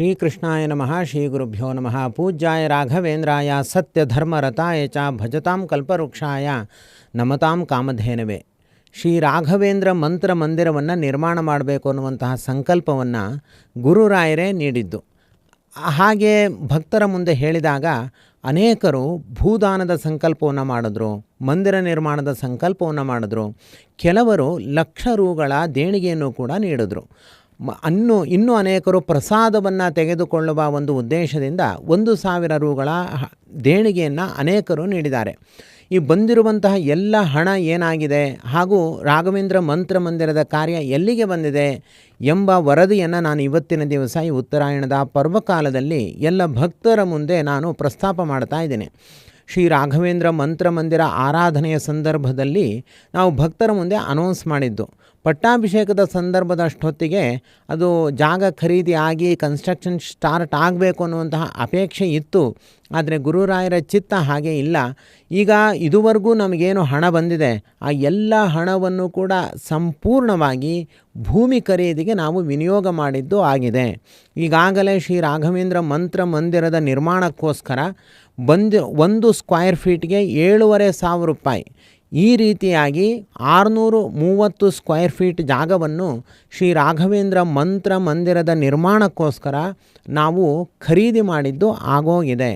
ಶ್ರೀಕೃಷ್ಣಾಯ ನಮಃ ಶ್ರೀ ಗುರುಭ್ಯೋ ನಮಃ. ಪೂಜ್ಯಾಯ ರಾಘವೇಂದ್ರಾಯ, ಸತ್ಯಧರ್ಮರತಾಯ ಚ ಭಜತಾಂ ಕಲ್ಪವೃಕ್ಷಾಯ ನಮತಾಂ ಕಾಮಧೇನವೇ. ಶ್ರೀ ರಾಘವೇಂದ್ರ ಮಂತ್ರ ಮಂದಿರವನ್ನು ನಿರ್ಮಾಣ ಮಾಡಬೇಕು ಅನ್ನುವಂತಹ ಸಂಕಲ್ಪವನ್ನು ಗುರುರಾಯರೇ ನೀಡಿದ್ದು. ಹಾಗೆ ಭಕ್ತರ ಮುಂದೆ ಹೇಳಿದಾಗ ಅನೇಕರು ಭೂದಾನದ ಸಂಕಲ್ಪವನ್ನು ಮಾಡಿದ್ರು, ಮಂದಿರ ನಿರ್ಮಾಣದ ಸಂಕಲ್ಪವನ್ನು ಮಾಡಿದ್ರು, ಕೆಲವರು ಲಕ್ಷ ರೂಗಳ ದೇಣಿಗೆಯನ್ನು ಕೂಡ ನೀಡಿದ್ರು. ಅನ್ನು ಇನ್ನೂ ಅನೇಕರು ಪ್ರಸಾದವನ್ನು ತೆಗೆದುಕೊಳ್ಳುವ ಒಂದು ಉದ್ದೇಶದಿಂದ ಒಂದು ಸಾವಿರ ರೂಗಳ ದೇಣಿಗೆಯನ್ನು ಅನೇಕರು ನೀಡಿದ್ದಾರೆ. ಈ ಬಂದಿರುವಂತಹ ಎಲ್ಲ ಹಣ ಏನಾಗಿದೆ ಹಾಗೂ ರಾಘವೇಂದ್ರ ಮಂತ್ರ ಮಂದಿರದ ಕಾರ್ಯ ಎಲ್ಲಿಗೆ ಬಂದಿದೆ ಎಂಬ ವರದಿಯನ್ನು ನಾನು ಇವತ್ತಿನ ದಿವಸ ಈ ಉತ್ತರಾಯಣದ ಪರ್ವಕಾಲದಲ್ಲಿ ಎಲ್ಲ ಭಕ್ತರ ಮುಂದೆ ನಾನು ಪ್ರಸ್ತಾಪ ಮಾಡ್ತಾ ಇದ್ದೇನೆ. ಶ್ರೀ ರಾಘವೇಂದ್ರ ಮಂತ್ರ ಮಂದಿರ ಆರಾಧನೆಯ ಸಂದರ್ಭದಲ್ಲಿ ನಾವು ಭಕ್ತರ ಮುಂದೆ ಅನೌನ್ಸ್ ಮಾಡಿದ್ದು. ಪಟ್ಟಾಭಿಷೇಕದ ಸಂದರ್ಭದ ಅಷ್ಟೊತ್ತಿಗೆ ಅದು ಜಾಗ ಖರೀದಿ ಆಗಿ ಕನ್ಸ್ಟ್ರಕ್ಷನ್ ಸ್ಟಾರ್ಟ್ ಆಗಬೇಕು ಅನ್ನುವಂತಹ ಅಪೇಕ್ಷೆ ಇತ್ತು. ಆದರೆ ಗುರುರಾಯರ ಚಿತ್ತ ಹಾಗೆ ಇಲ್ಲ. ಈಗ ಇದುವರೆಗೂ ನಮಗೇನು ಹಣ ಬಂದಿದೆ. ಆ ಎಲ್ಲ ಹಣವನ್ನು ಕೂಡ ಸಂಪೂರ್ಣವಾಗಿ ಭೂಮಿ ಖರೀದಿಗೆ ನಾವು ವಿನಿಯೋಗ ಮಾಡಿದ್ದು ಆಗಿದೆ. ಈಗಾಗಲೇ ಶ್ರೀ ರಾಘವೇಂದ್ರ ಮಂತ್ರ ಮಂದಿರದ ನಿರ್ಮಾಣಕ್ಕೋಸ್ಕರ ಬಂದು ಒಂದು ಸ್ಕ್ವೈರ್ ಫೀಟ್ಗೆ ಏಳೂವರೆ ಸಾವಿರ ರೂಪಾಯಿ. ಈ ರೀತಿಯಾಗಿ ಆರುನೂರು ಮೂವತ್ತು ಸ್ಕ್ವೇರ್ ಫೀಟ್ ಜಾಗವನ್ನು ಶ್ರೀ ರಾಘವೇಂದ್ರ ಮಂತ್ರ ಮಂದಿರದ ನಿರ್ಮಾಣಕ್ಕೋಸ್ಕರ ನಾವು ಖರೀದಿ ಮಾಡಿದ್ದು ಆಗೋಗಿದೆ.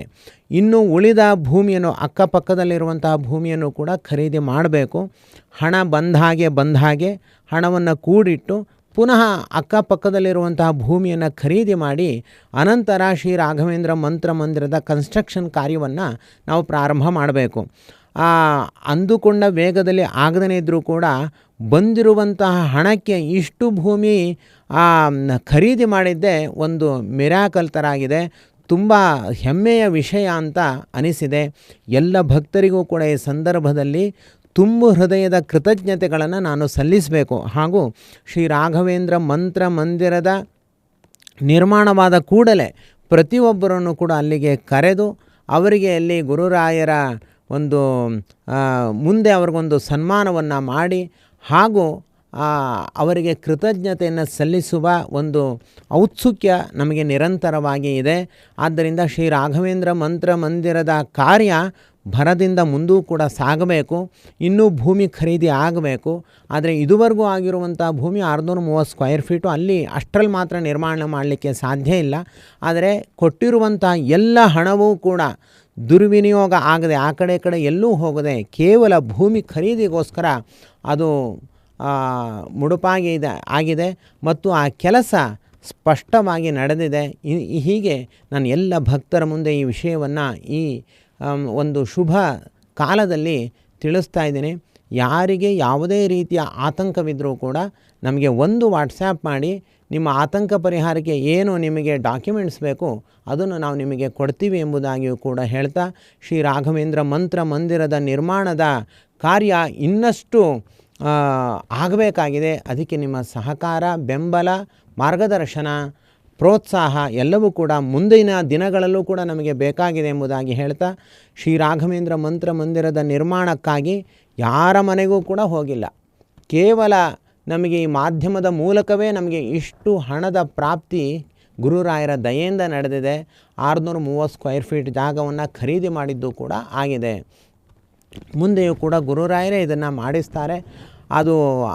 ಇನ್ನು ಉಳಿದ ಭೂಮಿಯನ್ನು ಅಕ್ಕಪಕ್ಕದಲ್ಲಿರುವಂತಹ ಭೂಮಿಯನ್ನು ಕೂಡ ಖರೀದಿ ಮಾಡಬೇಕು. ಹಣ ಬಂದ ಹಾಗೆ ಬಂದ ಹಾಗೆ ಹಣವನ್ನು ಕೂಡಿಟ್ಟು ಪುನಃ ಅಕ್ಕಪಕ್ಕದಲ್ಲಿರುವಂತಹ ಭೂಮಿಯನ್ನು ಖರೀದಿ ಮಾಡಿ ಅನಂತರ ಶ್ರೀ ರಾಘವೇಂದ್ರ ಮಂತ್ರ ಮಂದಿರದ ಕನ್ಸ್ಟ್ರಕ್ಷನ್ ಕಾರ್ಯವನ್ನು ನಾವು ಪ್ರಾರಂಭ ಮಾಡಬೇಕು. ಅಂದುಕೊಂಡ ವೇಗದಲ್ಲಿ ಆಗದೇ ಇದ್ದರೂ ಕೂಡ ಬಂದಿರುವಂತಹ ಹಣಕ್ಕೆ ಇಷ್ಟು ಭೂಮಿ ಖರೀದಿ ಮಾಡಿದ್ದೇ ಒಂದು ಮಿರಾಕಲ್ ಥರ ಆಗಿದೆ. ತುಂಬ ಹೆಮ್ಮೆಯ ವಿಷಯ ಅಂತ ಅನಿಸಿದೆ. ಎಲ್ಲ ಭಕ್ತರಿಗೂ ಕೂಡ ಈ ಸಂದರ್ಭದಲ್ಲಿ ತುಂಬು ಹೃದಯದ ಕೃತಜ್ಞತೆಗಳನ್ನು ನಾನು ಸಲ್ಲಿಸಬೇಕು. ಹಾಗೂ ಶ್ರೀ ರಾಘವೇಂದ್ರ ಮಂತ್ರ ಮಂದಿರದ ನಿರ್ಮಾಣವಾದ ಕೂಡಲೇ ಪ್ರತಿಯೊಬ್ಬರನ್ನು ಕೂಡ ಅಲ್ಲಿಗೆ ಕರೆದು, ಅವರಿಗೆ ಅಲ್ಲಿ ಗುರುರಾಯರ ಒಂದು ಮುಂದೆ ಅವ್ರಿಗೊಂದು ಸನ್ಮಾನವನ್ನು ಮಾಡಿ ಹಾಗೂ ಅವರಿಗೆ ಕೃತಜ್ಞತೆಯನ್ನು ಸಲ್ಲಿಸುವ ಒಂದು ಔತ್ಸುಕ್ಯ ನಮಗೆ ನಿರಂತರವಾಗಿ ಇದೆ. ಆದ್ದರಿಂದ ಶ್ರೀ ರಾಘವೇಂದ್ರ ಮಂತ್ರ ಮಂದಿರದ ಕಾರ್ಯ ಭರದಿಂದ ಮುಂದೂ ಕೂಡ ಸಾಗಬೇಕು, ಇನ್ನೂ ಭೂಮಿ ಖರೀದಿ ಆಗಬೇಕು, ಆದರೆ ಇದುವರೆಗೂ ಆಗಿರುವಂಥ ಭೂಮಿ ಆರುನೂರ ಮೂವತ್ತು ಸ್ಕ್ವೇರ್ ಫೀಟು ಅಲ್ಲಿ ಅಷ್ಟರಲ್ಲಿ ಮಾತ್ರ ನಿರ್ಮಾಣ ಮಾಡಲಿಕ್ಕೆ ಸಾಧ್ಯ ಇಲ್ಲ. ಆದರೆ ಕೊಟ್ಟಿರುವಂಥ ಎಲ್ಲ ಹಣವೂ ಕೂಡ ದುರ್ವಿನಿಯೋಗ ಆಗದೆ ಆ ಕಡೆ ಕಡೆ ಎಲ್ಲೂ ಹೋಗದೆ ಕೇವಲ ಭೂಮಿ ಖರೀದಿಗೋಸ್ಕರ ಅದು ಮುಡುಪಾಗಿದೆ ಆಗಿದೆ ಮತ್ತು ಆ ಕೆಲಸ ಸ್ಪಷ್ಟವಾಗಿ ನಡೆದಿದೆ. ಹೀಗೆ ನಾನು ಎಲ್ಲ ಭಕ್ತರ ಮುಂದೆ ಈ ವಿಷಯವನ್ನು ಈ ಒಂದು ಶುಭ ಕಾಲದಲ್ಲಿ ತಿಳಿಸ್ತಾ ಇದ್ದೀನಿ. ಯಾರಿಗೆ ಯಾವುದೇ ರೀತಿಯ ಆತಂಕವಿದ್ದರೂ ಕೂಡ ನಮಗೆ ಒಂದು ವಾಟ್ಸ್ಯಾಪ್ ಮಾಡಿ ನಿಮ್ಮ ಆತಂಕ ಪರಿಹಾರಕ್ಕೆ ಏನು ನಿಮಗೆ ಡಾಕ್ಯುಮೆಂಟ್ಸ್ ಬೇಕು ಅದನ್ನು ನಾವು ನಿಮಗೆ ಕೊಡ್ತೀವಿ ಎಂಬುದಾಗಿಯೂ ಕೂಡ ಹೇಳ್ತಾ, ಶ್ರೀ ರಾಘವೇಂದ್ರ ಮಂತ್ರ ಮಂದಿರದ ನಿರ್ಮಾಣದ ಕಾರ್ಯ ಇನ್ನಷ್ಟು ಆಗಬೇಕಾಗಿದೆ. ಅದಕ್ಕೆ ನಿಮ್ಮ ಸಹಕಾರ, ಬೆಂಬಲ, ಮಾರ್ಗದರ್ಶನ ಪ್ರೋತ್ಸಾಹ ಎಲ್ಲವೂ ಕೂಡ ಮುಂದಿನ ದಿನಗಳಲ್ಲೂ ಕೂಡ ನಮಗೆ ಬೇಕಾಗಿದೆ ಎಂಬುದಾಗಿ ಹೇಳ್ತಾ, ಶ್ರೀ ರಾಘವೇಂದ್ರ ಮಂತ್ರ ಮಂದಿರದ ನಿರ್ಮಾಣಕ್ಕಾಗಿ ಯಾರ ಮನೆಗೂ ಕೂಡ ಹೋಗಿಲ್ಲ. ಕೇವಲ ನಮಗೆ ಈ ಮಾಧ್ಯಮದ ಮೂಲಕವೇ ನಮಗೆ ಇಷ್ಟು ಹಣದ ಪ್ರಾಪ್ತಿ ಗುರುರಾಯರ ದಯೆಯಿಂದ ನಡೆದಿದೆ. ಆರುನೂರ ಮೂವತ್ತು ಸ್ಕ್ವೇರ್ ಫೀಟ್ ಜಾಗವನ್ನು ಖರೀದಿ ಮಾಡಿದ್ದು ಕೂಡ ಆಗಿದೆ. ಮುಂದೆಯೂ ಕೂಡ ಗುರುರಾಯರೇ ಇದನ್ನು ಮಾಡಿಸ್ತಾರೆ. ಅದು,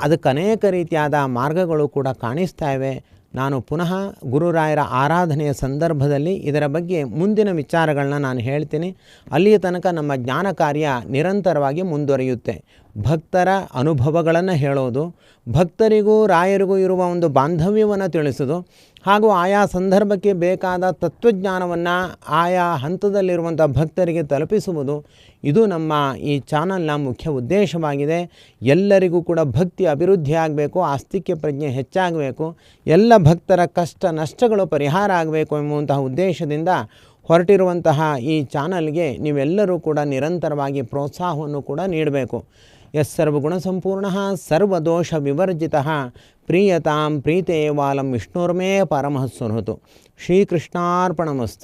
ಅದಕ್ಕೆ ಅನೇಕ ರೀತಿಯಾದ ಮಾರ್ಗಗಳು ಕೂಡ ಕಾಣಿಸ್ತಾ ಇವೆ. ನಾನು ಪುನಃ ಗುರುರಾಯರ ಆರಾಧನೆಯ ಸಂದರ್ಭದಲ್ಲಿ ಇದರ ಬಗ್ಗೆ ಮುಂದಿನ ವಿಚಾರಗಳನ್ನ ನಾನು ಹೇಳ್ತೀನಿ. ಅಲ್ಲಿಯ ತನಕ ನಮ್ಮ ಜ್ಞಾನ ಕಾರ್ಯ ನಿರಂತರವಾಗಿ ಮುಂದುವರಿಯುತ್ತೆ. ಭಕ್ತರ ಅನುಭವಗಳನ್ನು ಹೇಳೋದು, ಭಕ್ತರಿಗೂ ರಾಯರಿಗೂ ಇರುವ ಒಂದು ಬಾಂಧವ್ಯವನ್ನು ತಿಳಿಸೋದು ಹಾಗೂ ಆಯಾ ಸಂದರ್ಭಕ್ಕೆ ಬೇಕಾದ ತತ್ವಜ್ಞಾನವನ್ನು ಆಯಾ ಹಂತದಲ್ಲಿರುವಂಥ ಭಕ್ತರಿಗೆ ತಲುಪಿಸುವುದು ಇದು ನಮ್ಮ ಈ ಚಾನಲ್ನ ಮುಖ್ಯ ಉದ್ದೇಶವಾಗಿದೆ. ಎಲ್ಲರಿಗೂ ಕೂಡ ಭಕ್ತಿ ಅಭಿವೃದ್ಧಿ ಆಗಬೇಕು, ಆಸ್ತಿಕ್ಯ ಪ್ರಜ್ಞೆ ಹೆಚ್ಚಾಗಬೇಕು, ಎಲ್ಲ ಭಕ್ತರ ಕಷ್ಟ ನಷ್ಟಗಳು ಪರಿಹಾರ ಆಗಬೇಕು ಎಂಬುವಂತಹ ಉದ್ದೇಶದಿಂದ ಹೊರಟಿರುವಂತಹ ಈ ಚಾನಲ್ಗೆ ನೀವೆಲ್ಲರೂ ಕೂಡ ನಿರಂತರವಾಗಿ ಪ್ರೋತ್ಸಾಹವನ್ನು ಕೂಡ ನೀಡಬೇಕು. यस्सर्वगुण संपूर्ण सर्वदोष विवर्जि प्रीयता प्रीते वालम विष्णुर्मे परम सुनुत श्रीकृष्णापणमस्त